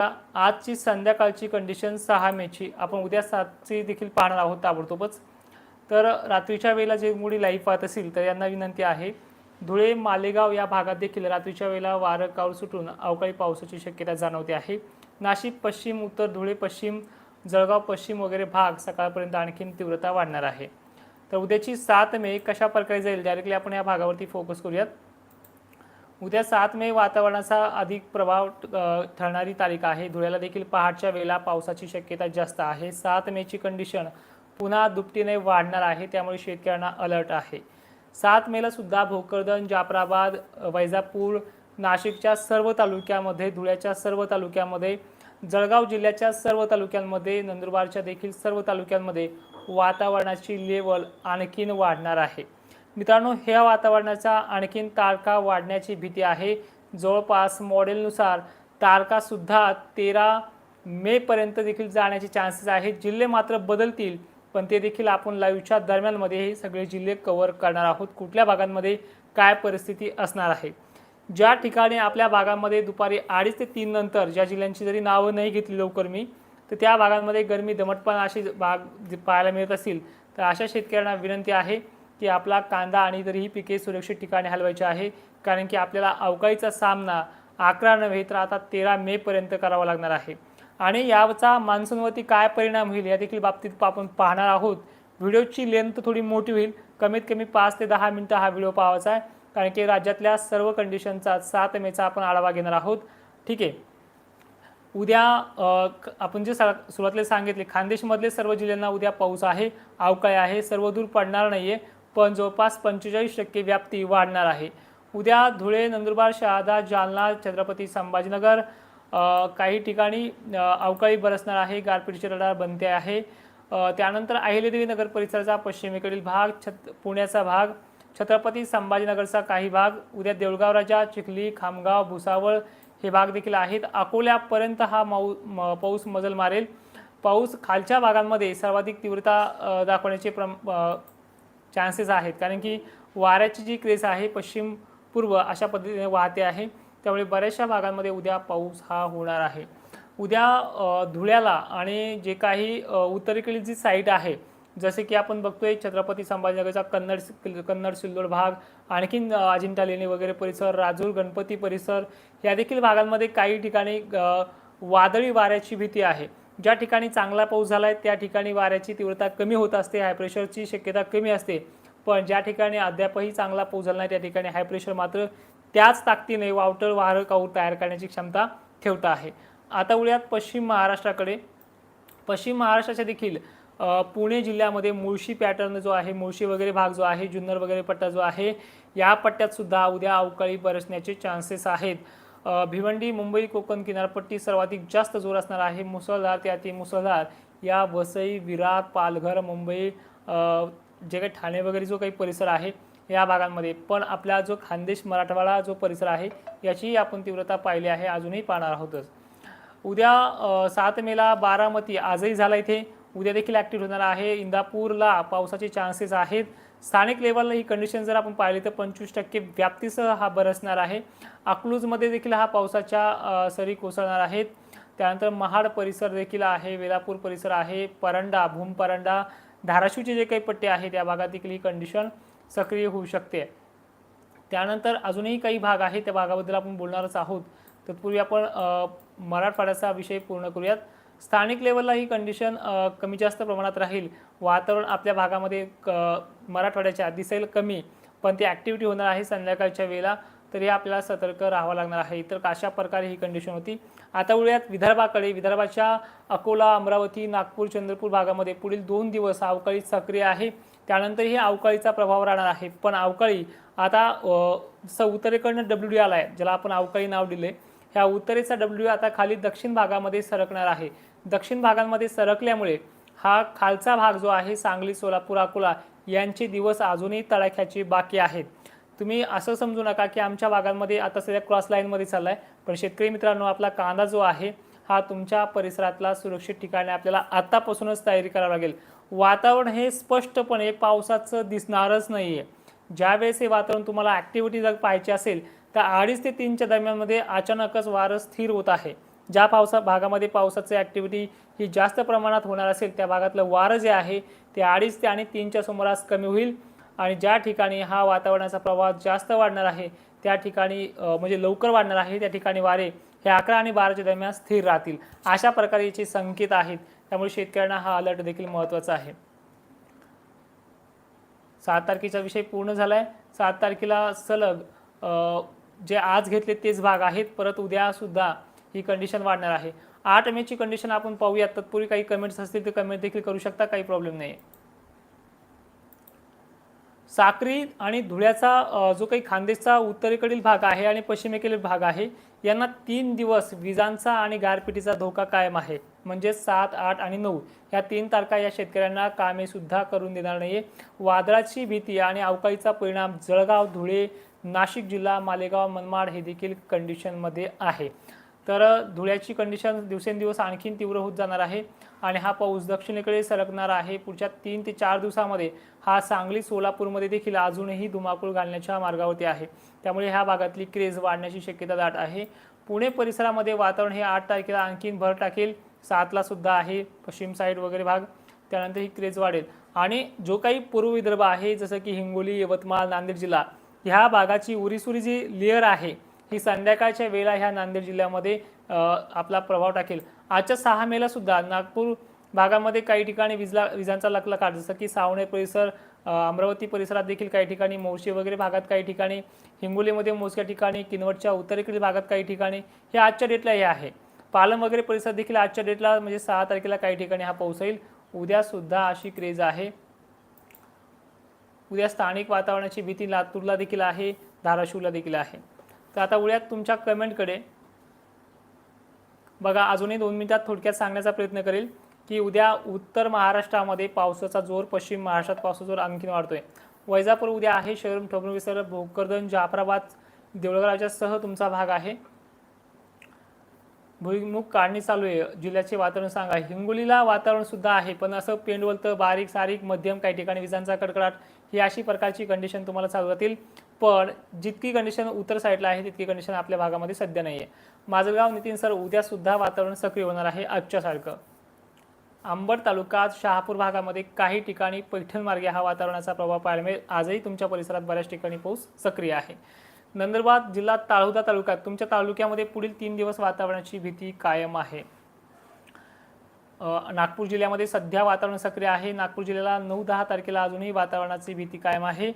आजची संध्याकाळची कंडिशन सहा मेची. आपण उद्या सातची देखील पाहणार आहोत ताबडतोबच. तर रात्रीच्या वेळेला जे मुली लाईव्ह पाहत असतील तर यांना विनंती आहे धुळे मालेगाव या भागात देखील रात्रीच्या वेळेला वारं काळ सुटून अवकाळी पावसाची शक्यता जाणवते आहे. नाशिक पश्चिम उत्तर धुळे पश्चिम जळगाव पश्चिम वगैरे भाग सकाळपर्यंत आणखीन तीव्रता वाढणार आहे. तर उद्याची सात मे कशा प्रकारे जाईल डायरेक्टली आपण या भागावरती फोकस करूयात. उद्या सात मे वातावरणाचा अधिक प्रभाव ठरणारी तारीख आहे. धुळ्याला देखील पहाटच्या वेळेला पावसाची शक्यता जास्त आहे. सात मेची कंडिशन पुन्हा दुपटीने वाढणार आहे त्यामुळे शेतकऱ्यांना अलर्ट आहे. सात मेला सुद्धा भोकरदन जाफराबाद वैजापूर नाशिकच्या सर्व तालुक्यामध्ये धुळ्याच्या सर्व तालुक्यामध्ये जळगाव जिल्ह्याच्या सर्व तालुक्यांमध्ये नंदुरबारच्या देखील सर्व तालुक्यांमध्ये वातावरणाची लेवल आणखीन वाढणार आहे. मित्रांनो ह्या वातावरणाचा आणखीन तारका वाढण्याची भीती आहे. जवळपास मॉडेलनुसार तारकासुद्धा तेरा मेपर्यंत देखील जाण्याचे चान्सेस आहेत. जिल्हे मात्र बदलतील पण ते देखील आपण लाईव्हच्या दरम्यानमध्ये हे सगळे जिल्हे कवर करणार आहोत. कुठल्या भागांमध्ये काय परिस्थिती असणार आहे? ज्या ठिकाणी आपल्या भागामध्ये दुपारी अडीच ते तीन नंतर ज्या जिल्ह्यांची जरी नावं नाही घेतली लवकर मी तर त्या भागांमध्ये गरमी दमटपणा असे भाग जे पाहायला मिळत असतील तर अशा शेतकऱ्यांना विनंती आहे. की आपला कांदा आणि तरी ही पिके सुरक्षित ठिकाणी हलवायची आहे. कारण की आपल्याला अवकाळीचा सामना अकरा नव्हे तर आता तेरा मेपर्यंत करावा लागणार आहे. आणि याचा मान्सूनवरती काय परिणाम होईल या देखील बाबतीत आपण पाहणार आहोत. व्हिडिओची लेंथ थोडी मोठी होईल. कमीत कमी पाच ते दहा मिनटं हा व्हिडिओ पाहायचा आहे. कारण की राज्यातल्या सर्व कंडिशनचा सात मेचा आपण आढावा घेणार आहोत. ठीक आहे. उद्या आपण जे सा सुरुवातीला सांगितले खानदेशमधले सर्व जिल्ह्यांना उद्या पाऊस आहे अवकाळी आहे सर्व दूर पडणार नाही आहे पण जवळपास पंचेचाळीस टक्के व्याप्ती वाढणार आहे. उद्या धुळे नंदुरबार शहादा जालना छत्रपती संभाजीनगर काही ठिकाणी अवकाळी बरसणार आहे गारपीटचे रडार बनते आहे. त्यानंतर अहिल्यादेवी नगर परिसराचा पश्चिमेकडील भाग छत पुण्याचा भाग छत्रपती संभाजीनगरचा काही भाग उद्या देऊळगाव राजा चिखली खामगाव भुसावळ हे भाग देखील आहेत. अकोल्यापर्यंत हा माऊ म- पाऊस मजल मारेल. पाऊस खालच्या भागांमध्ये सर्वाधिक तीव्रता दाखवण्याचे प्रम चान्सेस आहेत. कारण की वाऱ्याची जी क्रेस आहे पश्चिम पूर्व अशा पद्धतीने वाहते आहे. त्यामुळे बऱ्याचशा भागांमध्ये उद्या पाऊस हा होणार आहे. उद्या धुळ्याला आणि जे काही उत्तरेकडील जी साईट आहे जसे की आपण बघतोय छत्रपती संभाजीनगरचा कन्नड कन्नड सिल्लोड भाग आणखीन अजिंठा लेणी वगैरे परिसर राजूर गणपती परिसर या देखील भागांमध्ये काही ठिकाणी वादळी वाऱ्याची भीती आहे. ज्या ठिकाणी चांगला पाऊस झाला आहे त्या ठिकाणी वाऱ्याची तीव्रता कमी होत असते हाय प्रेशरची शक्यता कमी असते. पण ज्या ठिकाणी अद्यापही चांगला पाऊस झाला नाही त्या ठिकाणी हाय प्रेशर मात्र त्याच ताकदीने वावटळ वारं काऊर तयार करण्याची क्षमता ठेवता आहे. आता उळ्यात पश्चिम महाराष्ट्राकडे. पश्चिम महाराष्ट्राच्या देखील पुणे जिल्ह्यामध्ये मुळशी पॅटर्न जो आहे मुळशी वगैरे भाग जो आहे जुन्नर वगैरे पट्टा जो आहे या पट्ट्यात सुद्धा उद्या अवकाळी बरसण्याचे चान्सेस आहेत. भिवंडी मुंबई कोकण किनारपट्टी सर्वाधिक जास्त जोर असणार आहे. मुसळधार ते अति मुसळधार. या वसई विरार पालघर मुंबई जे काही ठाणे वगैरे जो काही परिसर आहे या भागांमध्ये. पण आपला जो खानदेश मराठवाडा जो परिसर आहे याचीही आपण तीव्रता पाहिली आहे. अजूनही पाहणार आहोतच. उद्या सात मेला बारामती आजही झाला इथे. उद्या देखील ॲक्टिव्ह होणार आहे. इंदापूरला पावसाचे चान्सेस आहेत. स्थानिक लेवलला ही कंडिशन जर आपण पाहिली तर पंचवीस टक्के व्याप्तीसह हा बरसणार आहे. अकलूजमध्ये देखील हा पावसाच्या सरी कोसळणार आहेत. त्यानंतर महाड परिसर देखील आहे वेलापूर परिसर आहे परंडा भूम परंडा धाराशिवचे जे काही पट्टे आहेत त्या भागात देखील ही कंडिशन सक्रिय होऊ शकते. त्यानंतर अजूनही काही भाग आहेत त्या भागाबद्दल आपण बोलणारच आहोत. तत्पूर्वी आपण मराठवाड्याचा विषय पूर्ण करूयात. स्थानिक लेवलला ही कंडिशन कमी जास्त प्रमाणात राहील. वातावरण आपल्या भागामध्ये क मराठवाड्याच्या दिसेल कमी पण ती ॲक्टिव्हिटी होणार आहे संध्याकाळच्या वेळेला तरी आपल्याला सतर्क राहावं लागणार आहे. तर अशा प्रकारे ही कंडिशन होती. आता उड्यात विदर्भाकडे. विदर्भाच्या अकोला अमरावती नागपूर चंद्रपूर भागामध्ये पुढील दोन दिवस अवकाळी सक्रिय आहे. त्यानंतर ही अवकाळीचा प्रभाव राहणार आहे. पण अवकाळी आता जसं उत्तरेकडनं डब्ल्यू डी आला आहे ज्याला आपण अवकाळी नाव दिले ह्या उत्तरेचा डब्ल्यू आता खाली दक्षिण भागामध्ये सरकणार आहे. दक्षिण भागांमध्ये सरकल्यामुळे हा खालचा भाग जो आहे सांगली सोलापूर अकोला यांचे दिवस अजूनही तडाख्याची बाकी आहेत. तुम्ही असं समजू नका की आमच्या भागांमध्ये आता सध्या क्रॉस लाईनमध्ये चालला आहे पण शेतकरी मित्रांनो आपला कांदा जो आहे हा तुमच्या परिसरातला सुरक्षित ठिकाणी आपल्याला आत्तापासूनच तयारी करावी लागेल. वातावरण हे स्पष्टपणे पावसाचं दिसणारच नाही आहे ज्यावेळेस हे वातावरण तुम्हाला ॲक्टिव्हिटी जर पाहायची असेल तर अडीच ते तीनच्या दरम्यानमध्ये अचानकच वारं स्थिर होत आहे. ज्या पावसा भागामध्ये पावसाची ॲक्टिव्हिटी ही जास्त प्रमाणात होणार असेल त्या भागातलं वारं जे आहे ते अडीच ते आणि तीनच्या सुमारास कमी होईल. आणि ज्या ठिकाणी हा वातावरणाचा प्रभाव जास्त वाढणार आहे त्या ठिकाणी म्हणजे लवकर वाढणार आहे त्या ठिकाणी वारे हे अकरा आणि बाराच्या दरम्यान स्थिर राहतील. अशा प्रकारचे संकेत आहेत. त्यामुळे शेतकऱ्यांना हा अलर्ट देखील महत्त्वाचा आहे. सात तारखेचा विषय पूर्ण झाला आहे सात तारखेला सलग जे आज घेतले तेच भाग आहेत. परत उद्यासुद्धा ही कंडिशन वाढणार आहे. आठ मेची कंडिशन आपण पाहूया तत्पूर्वी काही कमेंट्स असतील ते कमेंट देखील करू शकता. काही प्रॉब्लेम नाही साक्री आणि धुळ्याचा जो काही खानदेशचा उत्तरेकडील भाग आहे आणि पश्चिमेकडील भाग आहे यांना तीन दिवस विजांचा आणि गारपिटीचा धोका कायम आहे. म्हणजे सात आठ आणि नऊ या तीन तारखा या शेतकऱ्यांना कामेसुद्धा करून देणार नाही वादळाची भीती आणि अवकाळीचा परिणाम जळगाव धुळे नाशिक जिल्हा मालेगाव मनमाड हे देखील कंडिशनमध्ये आहे. तर धुळ्याची कंडिशन दिवसेंदिवस आणखीन तीव्र होत जाणार आहे आणि हा पाऊस दक्षिणेकडे सरकणार आहे. पुढच्या तीन ते चार दिवसामध्ये हा सांगली सोलापूरमध्ये देखील अजूनही धुमाकूळ घालण्याच्या मार्गावरती आहे. त्यामुळे ह्या भागातली क्रेज वाढण्याची शक्यता दाट आहे. पुणे परिसरामध्ये वातावरण हे आठ तारखेला आणखीन भर टाकेल. सातला सुद्धा आहे. पश्चिम साईड वगैरे भाग त्यानंतर ही क्रेज वाढेल. आणि जो काही पूर्व विदर्भ आहे जसं की हिंगोली यवतमाळ नांदेड जिल्हा ह्या भागाची उरीसुरी जी लेअर आहे ही संध्याकाळच्या वेळा ह्या नांदेड जिल्ह्यामध्ये आपला प्रभाव टाकेल. आजच्या सहा मेला सुद्धा नागपूर भागामध्ये काही ठिकाणी विजला विजांचा लकलकाट जसं की सावणे परिसर अमरावती परिसरात देखील काही ठिकाणी मोशी वगैरे भागात काही ठिकाणी हिंगोलीमध्ये मोजक्या ठिकाणी किनवटच्या उत्तरेकडील भागात काही ठिकाणी हे आजच्या डेटला हे आहे. पालम वगैरे परिसर देखील आजच्या डेटला म्हणजे सहा तारखेला काही ठिकाणी हा पाऊस येईल उद्यासुद्धा अशी क्रेज आहे. उद्या स्थानिक वातावरणाची भीती लातूरला देखील आहे धाराशिवला देखील आहे. तर आता उद्यात तुमच्या कमेंटकडे बघा अजूनही दोन मिनिटात थोडक्यात सांगण्याचा प्रयत्न करेल की उद्या उत्तर महाराष्ट्रामध्ये पावसाचा जोर पश्चिम महाराष्ट्रात पावसाचा जोर आणखीन वाढतोय. वैजापूर उद्या आहे शहर ठबुर्णी विसर भोकरदन जाफराबाद देवळगावच्या सह तुमचा भाग आहे. भुईमुख काढणी चालू आहे जिल्ह्याचे वातावरण सांगा. हिंगोलीला वातावरण सुद्धा आहे पण असं पेंडवलतं बारीक सारीक मध्यम काही ठिकाणी विजांचा कडकडाट ही अशी प्रकारची कंडिशन तुम्हाला चालू राहतील. पण जितकी कंडिशन उत्तर साईडला आहे तितकी कंडिशन आपल्या भागामध्ये सध्या नाही आहे माझगाव नितीन सर उद्या सुद्धा वातावरण सक्रिय होणार आहे आजच्यासारखं अंबड तालुक्यात शहापूर भागामध्ये काही ठिकाणी पैठण मार्गे हा वातावरणाचा प्रभाव पाहायला मिळेल. आजही तुमच्या परिसरात बऱ्याच ठिकाणी पाऊस सक्रिय आहे. नंदुरबार जिल्हा ताळुदा तालुक्यात तुमच्या तालुक्यामध्ये पुढील तीन दिवस वातावरणाची भीती कायम आहे. नागपूर जिल्ह्यामध्ये सध्या वातावरण सक्रिय आहे. नागपूर जिल्ह्याला नऊ दहा तारखेला अजूनही वातावरणाची भीती कायम आहे.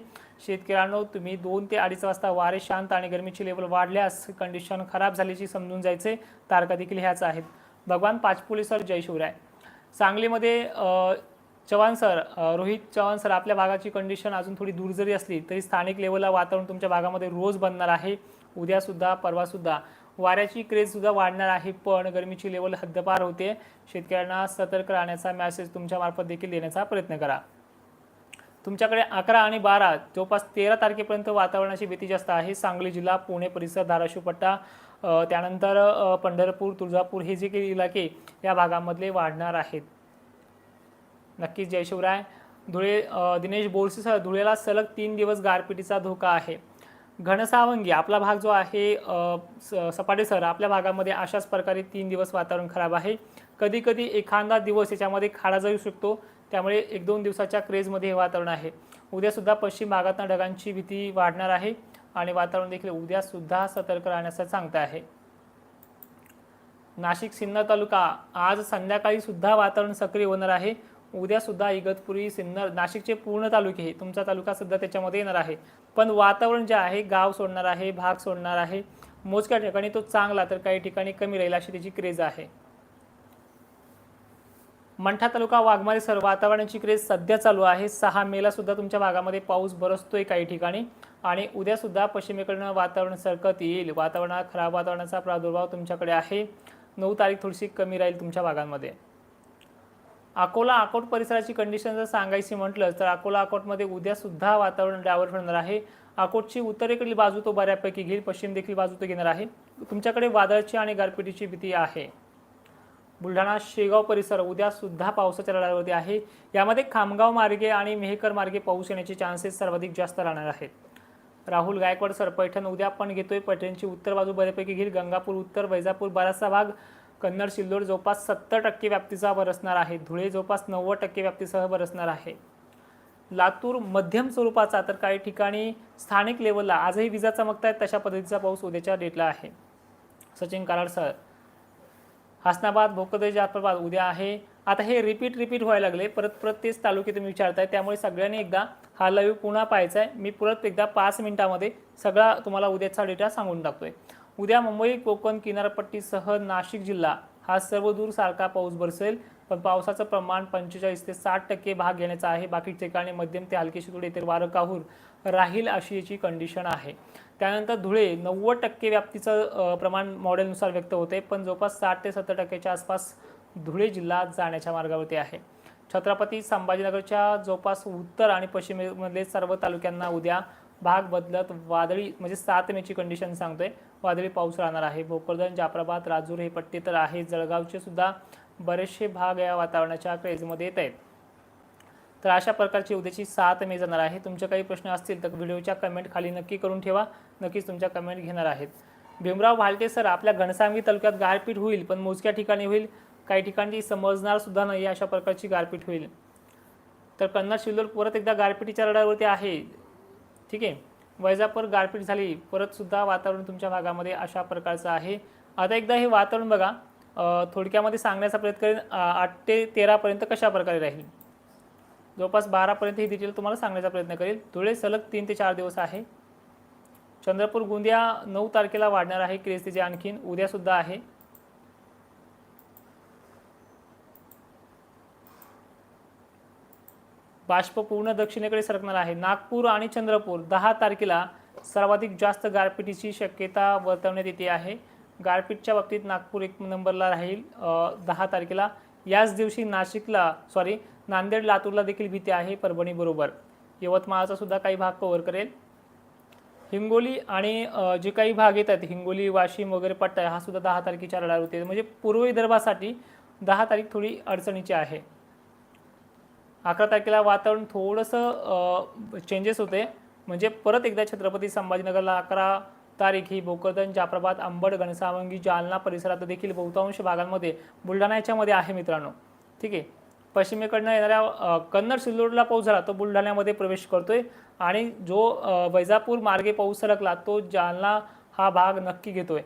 शेतकऱ्यांनो तुम्ही दोन ते अडीच वाजता वारे शांत आणि गरमीची लेवल वाढल्यास कंडिशन खराब झाल्याची समजून जायचे तारखा देखील ह्याच आहेत. भगवान पाचपुले सर जय शिवराय. सांगलीमध्ये चव्हाण सर रोहित चव्हाण सर आपल्या भागाची कंडिशन अजून थोडी दूर जरी असली तरी स्थानिक लेवलला वातावरण तुमच्या भागामध्ये रोज बनणार आहे. उद्यासुद्धा परवासुद्धा वाऱ्याची क्रेजसुद्धा वाढणार आहे पण गरमीची लेवल हद्दपार होते. शेतकऱ्यांना सतर्क राहण्याचा मॅसेज तुमच्या मार्फत देखील देण्याचा प्रयत्न करा. तुमच्याकडे अकरा आणि बारा जवळपास तेरा तारखेपर्यंत वातावरणाची भीती जास्त आहे. सांगली जिल्हा पुणे परिसर धाराशिव पट्टा त्यानंतर पंढरपूर तुळजापूर हे जे काही इलाके या भागामधले वाढणार आहेत. नक्कीच जय शिवराय धुळे दिनेश बोरसेसह धुळेला सलग तीन दिवस गारपिटीचा धोका आहे. घनसावंगी आपला भाग जो आहे अ, स- सपाटे सर आपल्या भागामध्ये अशाच प्रकारे तीन दिवस वातावरण खराब आहे. कधी कधी एखादा दिवस याच्यामध्ये खाडा जाऊ शकतो. त्यामुळे एक दोन दिवसाच्या क्रेजमध्ये हे वातावरण आहे. उद्यासुद्धा पश्चिम भागातनं ढगांची भीती वाढणार आहे आणि वातावरण देखील उद्यासुद्धा सतर्क राहण्याचं सांगता आहे. नाशिक सिन्नर तालुका आज संध्याकाळी सुद्धा वातावरण सक्रिय होणार आहे. उद्यासुद्धा इगतपुरी सिन्नर नाशिकचे पूर्ण तालुके हे तुमचा तालुका सुद्धा त्याच्यामध्ये येणार आहे. पण वातावरण जे आहे गाव सोडणार आहे भाग सोडणार आहे मोजक्या ठिकाणी तो चांगला तर काही ठिकाणी कमी राहील अशी त्याची क्रेज आहे. मंठा तालुका वाघमारे सर वातावरणाची क्रेज सध्या चालू आहे. सहा मेला सुद्धा तुमच्या भागामध्ये पाऊस बरसतोय काही ठिकाणी. आणि उद्या सुद्धा पश्चिमेकडनं वातावरण सरकत येईल. वातावरणात खराब वातावरणाचा प्रादुर्भाव तुमच्याकडे आहे. नऊ तारीख थोडीशी कमी राहील तुमच्या भागांमध्ये. अकोला अकोट परिसराची कंडिशन जर सांगायची म्हटलं तर अकोला अकोटमध्ये उद्या सुद्धा वातावरण डावर होणार आहे. अकोटची उत्तरेकडील बाजू तो बऱ्यापैकी घेईल पश्चिम देखील बाजू तो घेणार आहे. तुमच्याकडे वादळाची आणि गारपिटीची भीती आहे. बुलढाणा शेगाव परिसर उद्या सुद्धा पावसाच्या लढ्यावरती आहे. यामध्ये खामगाव मार्गे आणि मेहकर मार्गे पाऊस येण्याचे चान्सेस सर्वाधिक जास्त राहणार आहेत. राहुल गायकवाड सर पैठण उद्या पण घेतोय. पैठणची उत्तर बाजू बऱ्यापैकी घेईल. गंगापूर उत्तर वैजापूर बराचसा भाग कन्नड सिल्लोड जवळपास सत्तर टक्के व्याप्तीचा बरसणार आहे. धुळे जवळपास नव्वद टक्के व्याप्तीसह बरसणार आहे. लातूर मध्यम स्वरूपाचा तर काही ठिकाणी स्थानिक लेवलला आजही विजा चमकतायत तशा पद्धतीचा पाऊस उद्याच्या डेटला आहे. सचिन कराडसह हसनाबाद भोकदे जाफराबाद उद्या आहे. आता हे रिपीट रिपीट व्हायला लागले. परत परत तेच तालुके तुम्ही विचारताय. त्यामुळे सगळ्यांनी एकदा हा लाईव्ह पुन्हा पाहायचा आहे मी परत एकदा पाच मिनिटामध्ये सगळा तुम्हाला उद्याचा डेटा सांगून टाकतोय. उद्या मुंबई कोकण किनारपट्टीसह नाशिक जिल्हा हा सर्व दूर सारखा पाऊस बरसेल पण पावसाचं प्रमाण पंचेचाळीस ते साठ टक्के भाग घेण्याचा आहे. बाकी ठिकाणी मध्यम ते हलके शितोडे येथे वारं काहूर राहील अशी याची कंडिशन आहे. त्यानंतर धुळे नव्वद टक्के व्याप्तीचं प्रमाण मॉडेलनुसार व्यक्त होते पण जवळपास साठ ते सत्तर टक्क्याच्या आसपास धुळे जिल्हा जाण्याच्या मार्गावरती आहे. छत्रपती संभाजीनगरच्या जवळपास उत्तर आणि पश्चिमेमधले सर्व तालुक्यांना उद्या भाग बदलत वादळी म्हणजे सात मेची कंडिशन सांगतोय. वादळी पाऊस राहणार आहे. भोकरदन जाफराबाद राजूर हे पट्टे तर आहे जळगावचे सुद्धा बरेचसे भाग या वातावरणाच्या क्रेजमध्ये येत आहेत. तर अशा प्रकारची उद्याची सात मे जाणार आहे. तुमचे काही प्रश्न असतील तर व्हिडिओच्या कमेंट खाली नक्की करून ठेवा. नक्कीच तुमच्या कमेंट घेणार आहेत. भीमराव भालटे सर आपल्या घनसांगी तालुक्यात गारपीट होईल पण मोजक्या ठिकाणी होईल. काही ठिकाणी समजणार सुद्धा नाही अशा प्रकारची गारपीट होईल. तर कन्नड शिल्लोड परत एकदा गारपिटीच्या रडावरती आहे. ठीक आहे. वैजापूर गारपीट झाली. परतसुद्धा वातावरण तुमच्या भागामध्ये अशा प्रकारचं आहे. आता एकदा हे वातावरण बघा. थोडक्यामध्ये सांगण्याचा प्रयत्न करेन. आठ ते तेरापर्यंत कशा प्रकारे राहील? जवळपास बारापर्यंत ही डिटेल तुम्हाला सांगण्याचा प्रयत्न करेल. धुळे सलग तीन ते चार दिवस आहे. चंद्रपूर गोंदिया नऊ तारखेला वाढणार आहे. क्रेज तिचे आणखीन उद्यासुद्धा आहे. बाष्प पूर्ण दक्षिणेकडे सरकणार आहे. नागपूर आणि चंद्रपूर दहा तारखेला सर्वाधिक जास्त गारपिटीची शक्यता वर्तवण्यात येते आहे. गारपीटच्या बाबतीत नागपूर एक नंबरला राहील. दहा तारखेला. याच दिवशी नाशिकला सॉरी नांदेड लातूरला देखील भीती आहे परभणीबरोबर. यवतमाळचा सुद्धा काही भाग कव्हर करेल. हिंगोली आणि जे काही भाग येतात हिंगोली वाशिम वगैरे पट्टा आहे, हा सुद्धा दहा तारखेच्या रडार होते म्हणजे पूर्व विदर्भासाठी दहा तारीख थोडी अडचणीची आहे. अकरा तारखेला वातावरण थोडंसं चेंजेस होते. म्हणजे परत एकदा छत्रपती संभाजीनगरला अकरा तारीख ही भोकरदन जाफराबाद अंबड घनसावंगी जालना परिसरात देखील बहुतांश भागांमध्ये बुलढाणा याच्यामध्ये आहे मित्रांनो. ठीक आहे? पश्चिमेकडनं येणाऱ्या कन्नड सिल्लोडला पाऊस झाला तो बुलढाण्यामध्ये प्रवेश करतोय. आणि जो वैजापूर मार्गे पाऊस सरकला तो जालना हा भाग नक्की घेतोय.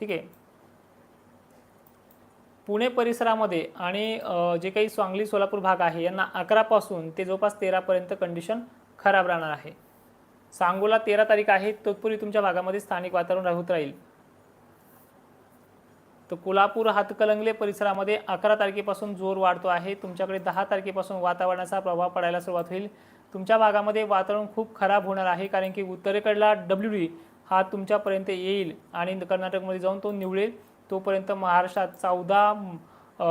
ठीक आहे? पुणे परिसरामध्ये आणि जे काही सांगली सोलापूर भाग आहे यांना अकरापासून ते जवळपास तेरापर्यंत कंडिशन खराब राहणार आहे. सांगोला तेरा तारीख आहे तत्पूर्वी तुमच्या भागामध्ये स्थानिक वातावरण राहत राहील. तर कोल्हापूर हातकलंगले परिसरामध्ये अकरा तारखेपासून जोर वाढतो आहे. तुमच्याकडे दहा तारखेपासून वातावरणाचा प्रभाव पडायला सुरुवात होईल. तुमच्या भागामध्ये वातावरण खूप खराब होणार आहे कारण की उत्तरेकडला डब्ल्यू डी हा तुमच्यापर्यंत येईल आणि कर्नाटकमध्ये जाऊन तो निवळेल. तोपर्यंत महाराष्ट्रात चौदा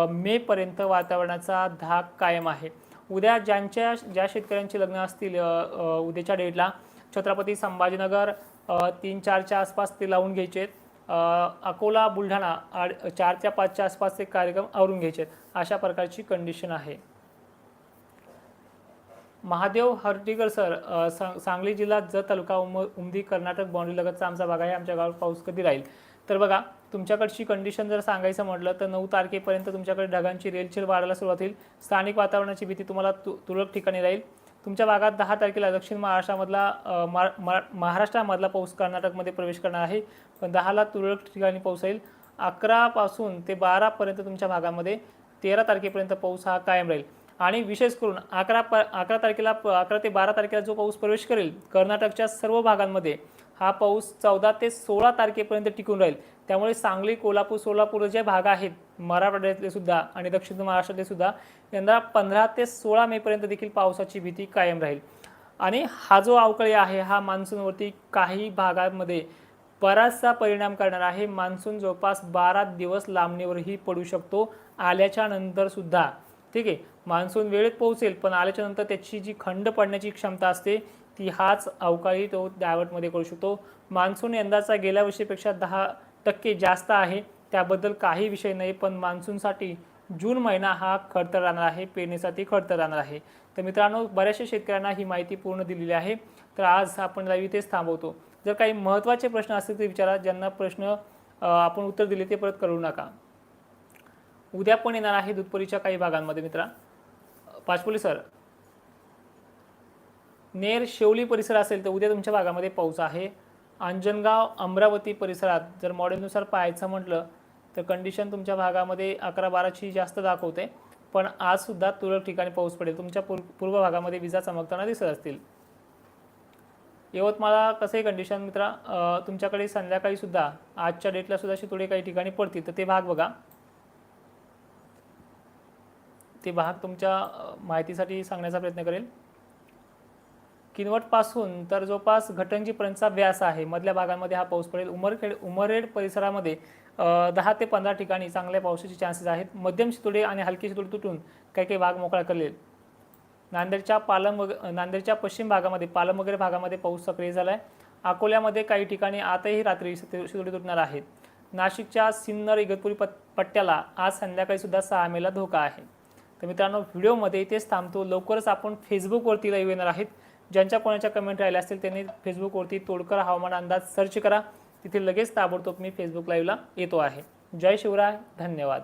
मेपर्यंत वातावरणाचा धाक कायम आहे. उद्या ज्यांच्या ज्या शेतकऱ्यांची लग्न असतील उद्याच्या डेटला छत्रपती संभाजीनगर तीन चारच्या आसपास ते लावून घ्यायचे आहेत अकोला बुलढाणा आड चारच्या पाचच्या आसपासचे कार्यक्रम आवरून घ्यायचे आहेत अशा प्रकारची कंडिशन आहे. महादेव हर्टिकर सर सांग सांगली जिल्हा जत तालुका उम उमदी कर्नाटक बाउंड्री लगतचा आमचा भाग आहे. आमच्या गावात पाऊस कधी राहील? तर बघा तुमच्याकडची कंडिशन जर सांगायचं म्हटलं तर नऊ तारखेपर्यंत तुमच्याकडे ढगांची रेलचेल वाढायला सुरुवात होईल. स्थानिक वातावरणाची भीती तुम्हाला तु तुरळक ठिकाणी राहील. तुमच्या भागात दहा तारखेला दक्षिण महाराष्ट्रामधला मा- मा- महाराष्ट्रामधला पाऊस कर्नाटकमध्ये प्रवेश करणार आहे. पण दहाला तुरळक ठिकाणी पाऊस येईल अकरापासून ते बारापर्यंत तुमच्या भागामध्ये तेरा तारखेपर्यंत पाऊस हा कायम राहील. आणि विशेष करून अकरा प अकरा तारखेला प- अकरा ते बारा तारखेला जो पाऊस प्रवेश करेल कर्नाटकच्या सर्व भागांमध्ये हा पाऊस चौदा ते सोळा तारखेपर्यंत टिकून राहील. त्यामुळे सांगली कोल्हापूर सोलापूर जे भाग आहेत मराठवाड्यातले सुद्धा आणि दक्षिण महाराष्ट्रातले सुद्धा यंदा पंधरा ते सोळा मेपर्यंत देखील पावसाची भीती कायम राहील. आणि हा जो अवकाळी आहे हा मान्सूनवरती काही भागांमध्ये बराचसा परिणाम करणार आहे. मान्सून जवळपास बारा दिवस लांबणीवरही पडू शकतो. आल्याच्या नंतरसुद्धा ठीक आहे मान्सून वेळेत पोहोचेल पण आल्याच्यानंतर त्याची जी खंड पडण्याची क्षमता असते ती हाच अवकाळी तो दावटमध्ये करू शकतो. मान्सून यंदाचा गेल्या वर्षीपेक्षा दहा टक्के जास्त आहे. त्याबद्दल काही विषय नाही पण मान्सूनसाठी जून महिना हा खडतर राहणार आहे पेरणीसाठी खडतर राहणार आहे. तर मित्रांनो बऱ्याचशा शेतकऱ्यांना ही माहिती पूर्ण दिलेली आहे. तर आज आपण लाईव्ह इथेच थांबवतो. जर काही महत्त्वाचे प्रश्न असतील ते विचारा ज्यांना प्रश्न आपण उत्तर दिले ते परत करू नका. उद्या पण येणार आहे दुधपुरीच्या काही भागांमध्ये मित्रा. पाचपोली सर. नेर शेवली परिसर असेल तर उद्या तुमच्या भागामध्ये पाऊस आहे. अंजनगाव अमरावती परिसरात जर मॉडेलनुसार पाहायचं म्हटलं तर कंडिशन तुमच्या भागामध्ये अकरा बाराची जास्त दाखवते. पण आजसुद्धा तुरळक ठिकाणी पाऊस पडेल. तुमच्या पूर्व पूर्व भागामध्ये विजा चमकताना दिसत असतील. यवतमाळा कसं आहे कंडिशन मित्रा? तुमच्याकडे संध्याकाळी सुद्धा आजच्या डेटला सुद्धा अशी थोडे काही ठिकाणी पडतील तर ते भाग बघा. ते भाग तुमच्या माहितीसाठी सांगण्याचा प्रयत्न करेल. किनवटपासून तर जवळपास घटंजीपर्यंतचा व्यास आहे. मधल्या भागांमध्ये हा पाऊस पडेल. उमरखेड उमरेड परिसरामध्ये दहा ते पंधरा ठिकाणी चांगल्या पावसाचे चान्सेस आहेत. मध्यम शितोडे आणि हलकी शितोडे तुटून काही काही भाग मोकळा करेल. नांदेडच्या पालम वग नांदेडच्या पश्चिम भागामध्ये पालम वगैरे भागामध्ये पाऊस सक्रिय झाला आहे अकोल्यामध्ये काही ठिकाणी आताही रात्री शितो- शितोडे तुटणार आहेत. नाशिकच्या सिन्नर इगतपुरी पट पट्ट्याला आज संध्याकाळीसुद्धा सहा मेला धोका आहे. तर मित्रांनो व्हिडिओमध्ये इथेच थांबतो. लवकरच आपण फेसबुकवरती लाईव्ह येणार आहेत. ज्यांच्या कोणाच्या कमेंट राहिल्या असतील त्यांनी फेसबुकवरती तोडकर हवामान अंदाज सर्च करा. तिथे लगेच ताबडतोब मी फेसबुक लाईव्हला येतो आहे. जय शिवराय धन्यवाद.